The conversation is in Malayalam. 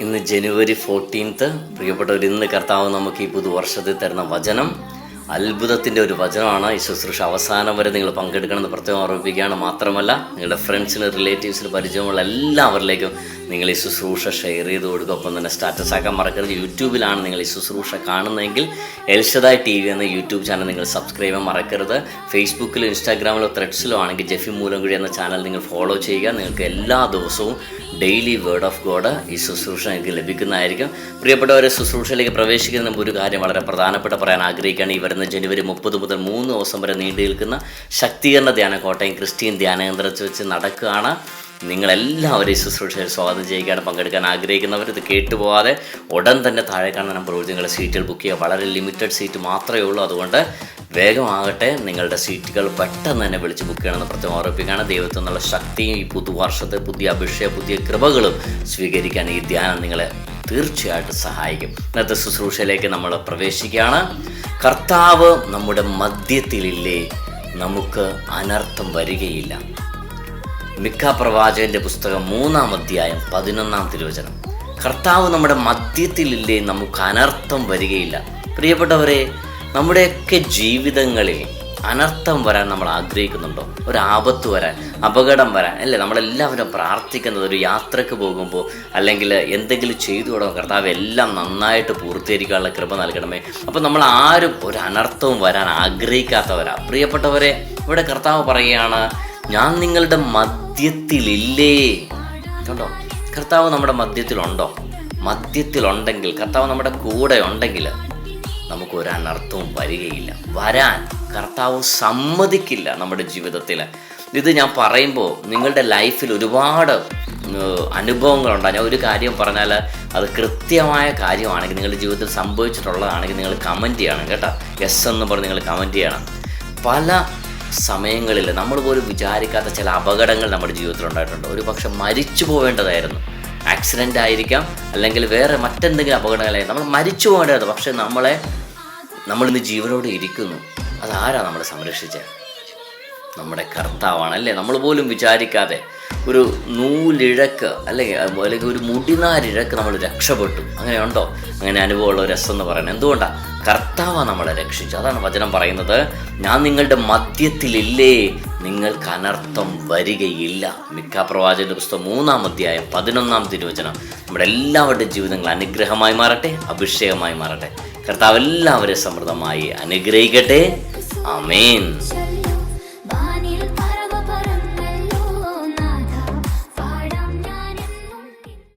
ഇന്ന് ജനുവരി ഫോർട്ടീൻത്ത് പ്രിയപ്പെട്ടവർ ഇന്ന് കർത്താവ് നമുക്ക് ഈ പുതുവർഷത്തിൽ തരുന്ന വചനം അത്ഭുതത്തിന്റെ ഒരു വചനമാണ് ഈ ശുശ്രൂഷ. അവസാനം വരെ നിങ്ങൾ പങ്കെടുക്കണമെന്ന് പ്രത്യേകം ഓർമ്മിപ്പിക്കുകയാണ്. മാത്രമല്ല നിങ്ങളുടെ ഫ്രണ്ട്സിന് റിലേറ്റീവ്സിന് പരിചയമുള്ള എല്ലാവരിലേക്കും നിങ്ങൾ ഈ ശുശ്രൂഷ ഷെയർ ചെയ്ത് കൊടുക്കുക ഒപ്പം തന്നെ സ്റ്റാറ്റസ് ആക്കാൻ മറക്കരുത്. യൂട്യൂബിലാണ് നിങ്ങൾ ഈ ശുശ്രൂഷ കാണുന്നതെങ്കിൽ എൽഷദായ് ടി വി എന്ന യൂട്യൂബ് ചാനൽ നിങ്ങൾ സബ്സ്ക്രൈബ് ചെയ്യാൻ മറക്കരുത്. ഫേസ്ബുക്കിലും ഇൻസ്റ്റാഗ്രാമിലോ ത്രെഡ്സിലോ ആണെങ്കിൽ ജെഫി മൂലംകുഴി എന്ന ചാനൽ നിങ്ങൾ ഫോളോ ചെയ്യുക. നിങ്ങൾക്ക് എല്ലാ ദിവസവും ഡെയിലി വേർഡ് ഓഫ് ഗോഡ് ഈ ശുശ്രൂഷ നിങ്ങൾക്ക് ലഭിക്കുന്നതായിരിക്കും. പ്രിയപ്പെട്ടവരെ ശുശ്രൂഷയിലേക്ക് പ്രവേശിക്കുന്ന ഒരു കാര്യം വളരെ പ്രധാനപ്പെട്ട പറയാൻ ആഗ്രഹിക്കുകയാണ്. ഈ വരുന്ന ജനുവരി മുപ്പത് മുതൽ മൂന്ന് ദിവസം വരെ നീണ്ടു നിൽക്കുന്ന ശക്തീകരണ ധ്യാനം കോട്ടയം ക്രിസ്ത്യൻ ധ്യാനകേന്ദ്രത്തിൽ വെച്ച് നടക്കുകയാണ്. നിങ്ങളെല്ലാവരും ശുശ്രൂഷയിൽ സ്വാഗതം ചെയ്യുകയാണ് പങ്കെടുക്കാൻ ആഗ്രഹിക്കുന്നവർ. ഇത് കേട്ടുപോകാതെ ഉടൻ തന്നെ താഴെ കാണുന്ന നമ്പർ വിളിച്ച് നിങ്ങളുടെ സീറ്റുകൾ ബുക്ക് ചെയ്യുക. വളരെ ലിമിറ്റഡ് സീറ്റ് മാത്രമേ ഉള്ളൂ. അതുകൊണ്ട് വേഗമാകട്ടെ നിങ്ങളുടെ സീറ്റുകൾ പെട്ടെന്ന് തന്നെ വിളിച്ച് ബുക്ക് ചെയ്യണമെന്ന് പ്രത്യേകം ഓർമ്മിപ്പിക്കുകയാണ് ദൈവത്തിൽ നിന്നുള്ള ശക്തിയും ഈ പുതുവർഷത്തെ പുതിയ അഭിഷേക പുതിയ കൃപകളും സ്വീകരിക്കാൻ ഈ ധ്യാനം നിങ്ങളെ തീർച്ചയായിട്ടും സഹായിക്കും. ഇന്നത്തെ ശുശ്രൂഷയിലേക്ക് നമ്മൾ പ്രവേശിക്കുകയാണ്. കർത്താവ് നമ്മുടെ മധ്യത്തിലില്ലേ? നമുക്ക് അനർത്ഥം വരികയില്ല. മിക്ക പ്രവാചകന്റെ പുസ്തകം മൂന്നാം അധ്യായം പതിനൊന്നാം തിരുവചനം. കർത്താവ് നമ്മുടെ മധ്യത്തിലില്ലേ? നമുക്ക് അനർത്ഥം വരികയില്ല. പ്രിയപ്പെട്ടവരെ നമ്മുടെയൊക്കെ ജീവിതങ്ങളിൽ അനർത്ഥം വരാൻ നമ്മൾ ആഗ്രഹിക്കുന്നുണ്ടോ? ഒരു ആപത്ത് വരാൻ അപകടം വരാൻ. അല്ലേ? നമ്മളെല്ലാവരും പ്രാർത്ഥിക്കുന്നത് ഒരു യാത്രയ്ക്ക് പോകുമ്പോൾ അല്ലെങ്കിൽ എന്തെങ്കിലും ചെയ്തു തുടങ്ങും കർത്താവ് എല്ലാം നന്നായിട്ട് പൂർത്തീകരിക്കാനുള്ള കൃപ നൽകണമേ. അപ്പോൾ നമ്മൾ ആരും ഒരു അനർത്ഥവും വരാൻ ആഗ്രഹിക്കാത്തവരാ. പ്രിയപ്പെട്ടവരെ ഇവിടെ കർത്താവ് പറയുകയാണ് ഞാൻ നിങ്ങളുടെ മദ്യത്തിലില്ലേ കണ്ടോ കർത്താവ് നമ്മുടെ മദ്യത്തിലുണ്ടോ മദ്യത്തിലുണ്ടെങ്കിൽ കർത്താവ് നമ്മുടെ കൂടെ ഉണ്ടെങ്കിൽ നമുക്ക് ഒരു അനർത്ഥവും വരികയില്ല. വരാൻ കർത്താവ് സമ്മതിക്കില്ല നമ്മുടെ ജീവിതത്തിൽ ഇത് ഞാൻ പറയുമ്പോൾ നിങ്ങളുടെ ലൈഫിൽ ഒരുപാട് അനുഭവങ്ങളുണ്ട്. ഞാൻ ഒരു കാര്യം പറഞ്ഞാൽ അത് കൃത്യമായ കാര്യമാണെങ്കിൽ നിങ്ങളുടെ ജീവിതത്തിൽ സംഭവിച്ചിട്ടുള്ളതാണെങ്കിൽ നിങ്ങൾ കമന്റ് ചെയ്യണം കേട്ടോ. എസ് എന്ന് പറഞ്ഞ് നിങ്ങൾ കമന്റ് ചെയ്യണം. പല സമയങ്ങളിൽ നമ്മൾ പോലും വിചാരിക്കാത്ത ചില അപകടങ്ങൾ നമ്മുടെ ജീവിതത്തിൽ ഉണ്ടായിട്ടുണ്ട്. ഒരു പക്ഷെ മരിച്ചു പോവേണ്ടതായിരുന്നു. ആക്സിഡന്റ് ആയിരിക്കാം അല്ലെങ്കിൽ വേറെ മറ്റെന്തെങ്കിലും അപകടങ്ങളായി നമ്മൾ മരിച്ചു പോകേണ്ടതായിരുന്നു. പക്ഷേ നമ്മളെ നമ്മളിന്ന് ജീവനോടെ ഇരിക്കുന്നു. അതാരാ നമ്മളെ സംരക്ഷിച്ച? നമ്മുടെ കർത്താവാണല്ലേ? നമ്മൾ പോലും വിചാരിക്കാതെ ഒരു നൂലിഴക്ക് അല്ലെങ്കിൽ അല്ലെങ്കിൽ ഒരു മുടിനാരിഴക്ക് നമ്മൾ രക്ഷപ്പെട്ടു. അങ്ങനെയുണ്ടോ അങ്ങനെ അനുഭവമുള്ള രസം എന്ന് പറയുന്നത് എന്തുകൊണ്ടാണ് കർത്താവാണ് നമ്മളെ രക്ഷിച്ചു അതാണ് വചനം പറയുന്നത്. ഞാൻ നിങ്ങളുടെ മദ്യത്തിലില്ലേ നിങ്ങൾക്ക് അനർത്ഥം വരികയില്ല. മിക്ക പ്രവാചകന്റെ പുസ്തകം മൂന്നാം അധ്യായം പതിനൊന്നാം തിരുവചനം. നമ്മുടെ എല്ലാവരുടെ ജീവിതങ്ങൾ അനുഗ്രഹമായി മാറട്ടെ അഭിഷേകമായി മാറട്ടെ. കർത്താവ് എല്ലാവരെയും സമൃദ്ധമായി അനുഗ്രഹിക്കട്ടെ. Amén. Sí.